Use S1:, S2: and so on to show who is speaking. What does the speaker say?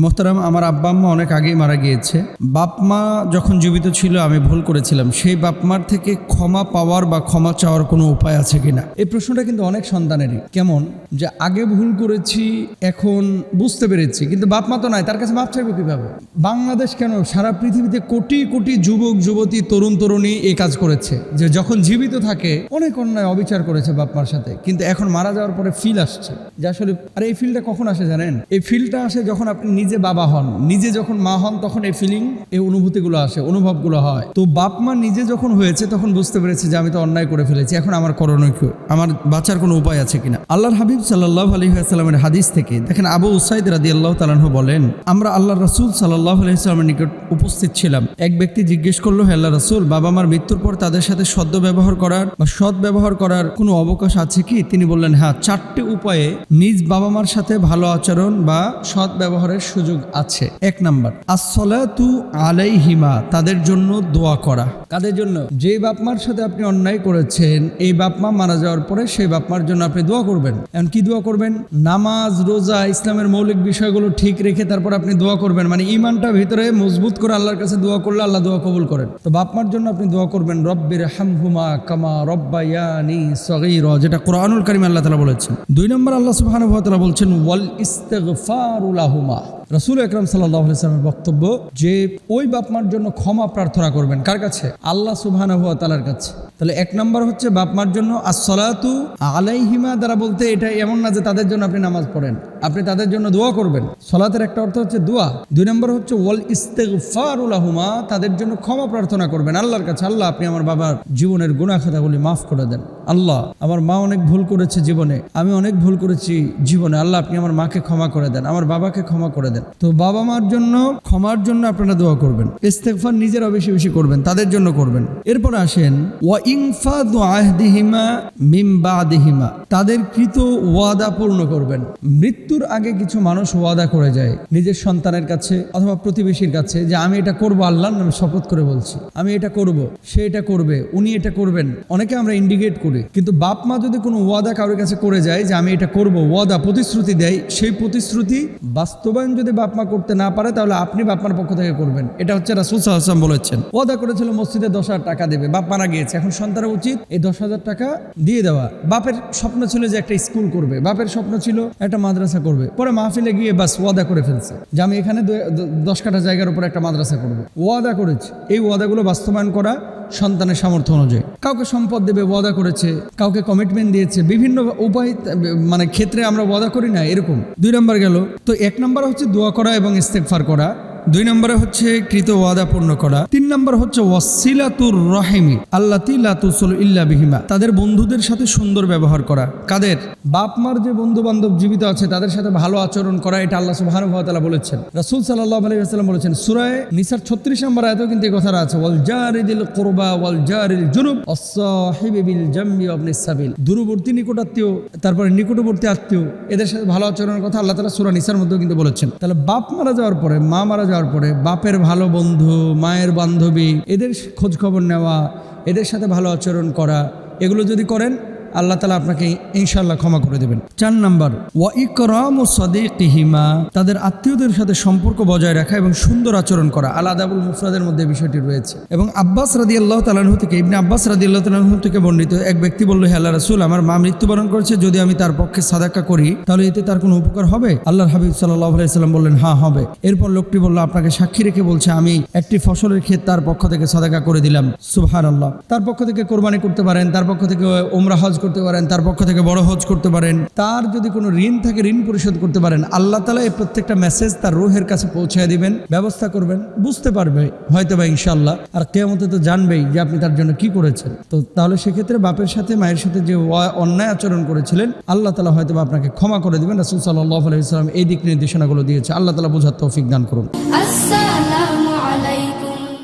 S1: মোহতারাম, আমার আব্বা আম্মা অনেক আগেই মারা গিয়েছে। বাপ মা যখন জীবিত ছিল, আমি ভুল করেছিলাম। সেই বাপ মার থেকে ক্ষমা পাওয়ার বা ক্ষমা চাওয়ার কোনো উপায় আছে কিনা? এই প্রশ্নটা কিন্তু অনেক সন্তানেরই। কেমন? যে আগে ভুল করেছি, এখন বুঝতে পেরেছি, কিন্তু বাপ মা তো নাই, তার কাছে মাপ চাইব কীভাবে? বাংলাদেশ কেন? সারা পৃথিবীতে কোটি কোটি যুবক, যুবতী, তরুণ, তরুণী এই কাজ করেছে। যে যখন জীবিত থাকে, অনেক অন্যায় অবিচার করেছে বাপ মার সাথে। কিন্তু এখন মারা যাওয়ার পরে ফিল আসছে। যে আসলে, আরে এই ফিলটা কখন আসে জানেন? এই ফিলটা আসে যখন আপনি নিজে বাবা হন, নিজে যখন মা হন, তখন এই ফিলিং এই অনুভূতিগুলো আসে, অনুভবগুলো হয়। তো বাপ মা নিজে যখন হয়েছে, তখন বুঝতে পেরেছে যে আমি তো অন্যায় করে ফেলেছি, এখন আমার করণীয় কি? আমার বাঁচার কোনো উপায় আছে কিনা? আল্লাহর হাবিব সাল্লাহ আলী সাল্লামের হাদিস থেকে, দেখেন আবু উসাইদ রাদি আল্লাহ তালাহ বলেন, আমরা আল্লাহ রসুল সাল্লাহ আলহিহামের নিকট উপস্থিত ছিলাম। এক ব্যক্তি জিজ্ঞেস করল, হে আল্লাহ রসুল, বাবা মার মৃত্যুর পর তাদের সাথে সদ্য ব্যবহার করার বা সৎ ব্যবহার করার কোনো অবকাশ আছে কি? তিনি বললেন হ্যাঁ চারটি উপায়ে নিজ বাবা মার সাথে ভালো আচরণ বা সৎ ব্যবহারের সুযোগ আছে। এক নাম্বার আসলাতু আলাইহিমা, তাদের জন্য দোয়া করা। কাদের জন্য? যে বাপ মার সাথে আপনি অন্যায় করেছেন, এই বাপ মা মারা যাওয়ার পরে সেই বাপ মার জন্য আপনি দোয়া করবেন। এখন কি দোয়া করবেন? নামাজ, রোজা, ইসলামের মৌলিক বিষয়গুলো ঠিক রেখে তারপর আপনি দোয়া করবেন। মানে ইমানটা ভিতরে মজবুত করে আল্লাহর কাছে দোয়া করলে আল্লাহ দোয়া কবুল করেন। তো বাপ মার জন্য আপনি দোয়া করবেন, রব্বির হামহুমা কামা রব্বায়ানি সগীর, যেটা কোরআনুল কারিম আল্লাহ তালা বলেছেন। দুই নম্বর আল্লাহ তাআলা বলছেন, ওয়াল ইস্তেগফারু লাহুমা। রসুল একরম সাল্লাহ বক্তব্য যে ওই বাপমার জন্য ক্ষমা প্রার্থনা করবেন। কার কাছে? আল্লাহ সুবহান হুয়া তালার কাছে। তাহলে এক নম্বর হচ্ছে বাপমার জন্য আসলাতু আলাইহিমা দ্বারা বলতে এটা এমন না যে তাদের জন্য আপনি নামাজ পড়েন। আপনি তাদের জন্য দোয়া করবেন। সলাতের একটা অর্থ হচ্ছে দোয়া। দুই নম্বর হচ্ছে, ওয়াল ইস্তেগফারুলাহুমা তাদের জন্য ক্ষমা প্রার্থনা করবেন। আল্লাহর কাছে, আল্লাহ, আপনি আমার বাবার জীবনের গুনাহ খাতাগুলি মাফ করে দেন। আল্লাহ, আমার মা অনেক ভুল করেছে জীবনে। আমি অনেক ভুল করেছি জীবনে। আল্লাহ, আপনি আমার মাকে ক্ষমা করে দেন। আমার বাবাকে ক্ষমা করে দেন। তো বাবা মার জন্য, ক্ষমার জন্য আপনারা দোয়া করবেন। ইস্তেগফার নিজেরা বেশি বেশি করবেন, তাদের জন্য করবেন। এরপর আসেন, ওয়া ইনফাদু আহদিহিমা মিম বাদিহিমা তাদের কৃত ওয়াদা পূর্ণ করবেন। মৃত্যুর আগে কিছু মানুষ ওয়াদা করে যায় নিজের সন্তানের কাছে অথবা প্রতিবেশীর কাছে যে আমি এটা করব আল্লাহর নামে শপথ করে বলছি। আমি এটা করব, সে এটা করবে, উনি এটা করবেন। অনেকে আমরা ইন্ডিকেট করি। কিন্তু বাপ মা যদি কোনো ওয়াদা কারোর কাছে করে যায় যে আমি এটা করব, ওয়াদা, প্রতিশ্রুতি দেয়, সেই প্রতিশ্রুতি বাস্তবায়ন যদি বাপ মা করতে না পারে, তাহলে আপনি বাপমার পক্ষ থেকে করবেন। এটা হচ্ছে রাসুল সাল্লাম বলেছেন। ওয়াদা করেছিল মসজিদে দশ হাজার টাকা দেবে। বাপ মারা গিয়েছে। এখন সন্তানের উচিত এই দশ হাজার টাকা দিয়ে দেওয়া। বাপের স্বপ্ন ছিল যে একটা স্কুল করবে। বাপের স্বপ্ন ছিল একটা মাদ্রাসা করবে। পরে মাহফিলে গিয়ে বাস ওয়াদা করে ফেলছে যে আমি এখানে দশ কাঠা জায়গার উপর একটা মাদ্রাসা করব। ওয়াদা করেছে। এই ওয়াদাগুলো বাস্তবায়ন করা সন্তানের সামর্থ্য অনুযায়ী। কাউকে সম্পদ দেবে, ওয়াদা করেছে। কাউকে কমিটমেন্ট দিয়েছে। বিভিন্ন উপায় মানে ক্ষেত্রে আমরা ওয়াদা করি না, এরকম। দুই নম্বর গেল, তো এক নম্বর হচ্ছে দোয়া করা এবং ইস্তেকফার করা। দুই নম্বরে হচ্ছে কৃত ওয়াদা পূর্ণ করা। তিন নম্বর হচ্ছে ওয়াসিলাতুর রহিমি, আল্লাহ লাতুসল ইল্লা বিহিমা, তাদের বন্ধুদের সাথে সুন্দর ব্যবহার করা। কাদের? বাপ মার যে বন্ধু বান্ধব জীবিত আছে, তাদের সাথে ভালো আচরণ করা, এটা আল্লাহ তাআলা বলেছেন। রাসূল সাল্লাল্লাহু আলাইহি ওয়াসাল্লাম বলেছেন, সূরায়ে নিসার 36 নম্বর আয়াতেও কিন্তু এই কথাটা আছে, ওয়াল জারিদিল কুরবা ওয়াল জারিল জুনুব অস-সাহিবি বিল জামবি ওয়াবনিস সাবিল। দূরবর্তী নিকটাত্মীয়, তারপরে নিকটবর্তী আত্মীয়, এদের সাথে ভালো আচরণের কথা আল্লাহ তাআলা সূরা নিসার মধ্যেও কিন্তু বলেছেন। তাহলে বাপ মারা যাওয়ার পরে মা মারা যাওয়ার পরে বাপের ভালো বন্ধু, মায়ের বান্ধবী, এদের খোঁজখবর নেওয়া, এদের সাথে ভালো আচরণ করা, এগুলো যদি করেন আল্লাহ তালা আপনাকে ইনশাল্লাহ ক্ষমা করে দেবেন। চার নাম্বার, ওয়া ইকরাম ও সদিকিহিমা, তাদের আত্মীয়দের সাথে সম্পর্ক বজায় রাখা এবং সুন্দর আচরণ করা। আল আদাবুল মুফরাদের মধ্যে বিষয়টি রয়েছে। এবং আব্বাস রাদি আল্লাহ তালাহু থেকে, ইবনে আব্বাস রাদি আল্লাহ তালাহু থেকে বর্ণিত এক ব্যক্তি বলল, হে আল্লাহ রাসুল, আমার মা মৃত্যুবরণ করেছে, যদি আমি তার পক্ষে সাদাকা করি, তাহলে এতে তার কোনো উপকার হবে? আল্লাহর হাবিব সাল্লাহ আলাইসাল্লাম বললেন হ্যাঁ হবে। এরপর লোকটি বলল, আপনাকে সাক্ষী রেখে বলছে, আমি একটি ফসলের ক্ষেত তার পক্ষ থেকে সাদাকা করে দিলাম। সুবহান আল্লাহ তার পক্ষ থেকে কোরবানি করতে পারেন, তার পক্ষ থেকে ওমরা হজ করতে পারেন, তার পক্ষ থেকে বড় হজ করতে পারেন, তার যদি কোনো ঋণ থাকে, ঋণ পরিশোধ করতে পারেন, আল্লাহ তালা এই প্রত্যেকটা মেসেজ তার রুহের কাছে পৌঁছায় দিবেন, ব্যবস্থা করবেন, বুঝতে পারবে, হয়তো বা ইনশাল্লাহ আর কেমতে তো জানবেই যে আপনি তার জন্য কি করেছেন। তো তাহলে সেক্ষেত্রে বাপের সাথে, মায়ের সাথে যে অন্যায় আচরণ করেছিলেন, আল্লাহ তালা হয়তো বা আপনাকে ক্ষমা করে দেবেন, রাসুল সাল্লাহ আলাইসালাম এই দিক নির্দেশনাগুলো দিয়েছে। আল্লাহ তালা বোঝার তৌফিক দান করুন।